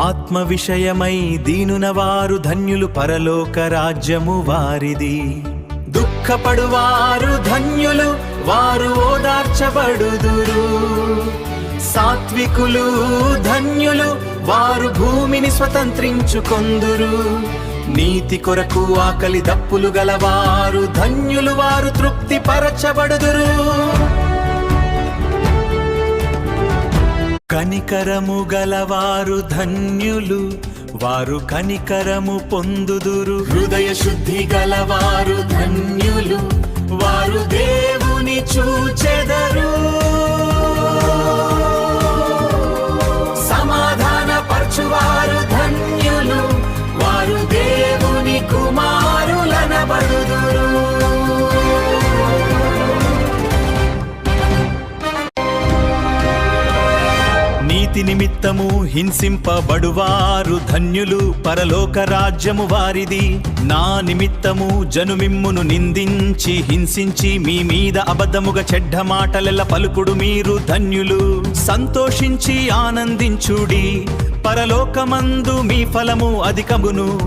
ఆత్మ విషయమై దీనున వారు ధన్యులు పరలోక రాజ్యము వారిది. దుఃఖపడువారు ధన్యులు వారు ఓదార్చబడుదురు. సాత్వికులు ధన్యులు వారు భూమిని స్వతంత్రించుకొందురు. నీతి కొరకు ఆకలి దప్పులు గలవారు ధన్యులు వారు తృప్తి పరచబడుదురు కనికరము గలవారు ధన్యులు వారు కనికరము పొందుదురు. హృదయ శుద్ధి గలవారు ధన్యులు వారు దేవుని చూ నీతి నిమిత్తము హింసింపబడువారు ధన్యులు పరలోక రాజ్యము వారిది. నా నిమిత్తము జనుమిమ్మును నిందించి హింసించి మీ మీద అబద్ధముగా చెడ్డ మాటలెల్ల పలుకుడు మీరు ధన్యులు. సంతోషించి ఆనందించుడి. పరలోకమందు మీ ఫలము అధికమును.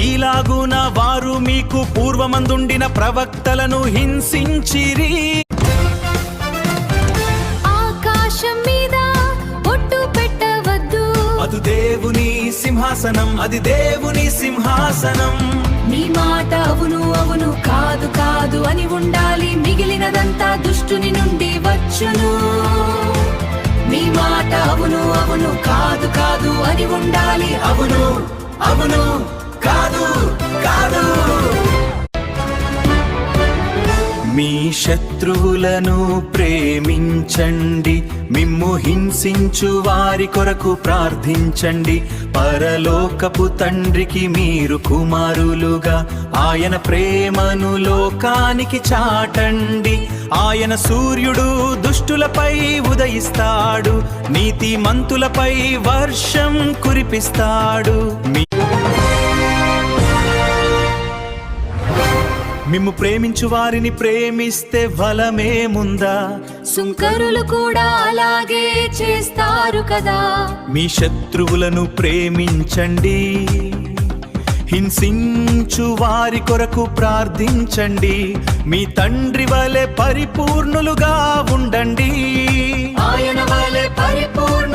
ఈలాగున వారు మీకు పూర్వమందుండిన ప్రవక్తలను హింసించిరి. అది దేవుని సింహాసనం అది దేవుని సింహాసనం. నీ మాట అవును అవును కాదు కాదు అని ఉండాలి. మిగిలినదంతా దుష్టుని నుండి వచ్చును. నీ మాట అవును అవును కాదు కాదు అని ఉండాలి. అవును అవును మీ శత్రువులను ప్రేమించండి. మిమ్ము హింసించు వారి కొరకు ప్రార్థించండి. పరలోకపు తండ్రికి మీరు కుమారులుగా. ఆయన ప్రేమను లోకానికి చాటండి. ఆయన సూర్యుడు దుష్టులపై ఉదయిస్తాడు. నీతి మంతులపై వర్షం కురిపిస్తాడు. మీ మిమ్ము ప్రేమించు వారిని ప్రేమిస్తే ఫలమేముందా సుంకరులు కూడా అలాగే చేస్తారు కదా. మీ శత్రువులను ప్రేమించండి. హింసించు వారి కొరకు ప్రార్థించండి. మీ తండ్రి వలె పరిపూర్ణులుగా ఉండండి. ఆయన వలె పరిపూర్ణంగా ఉండండి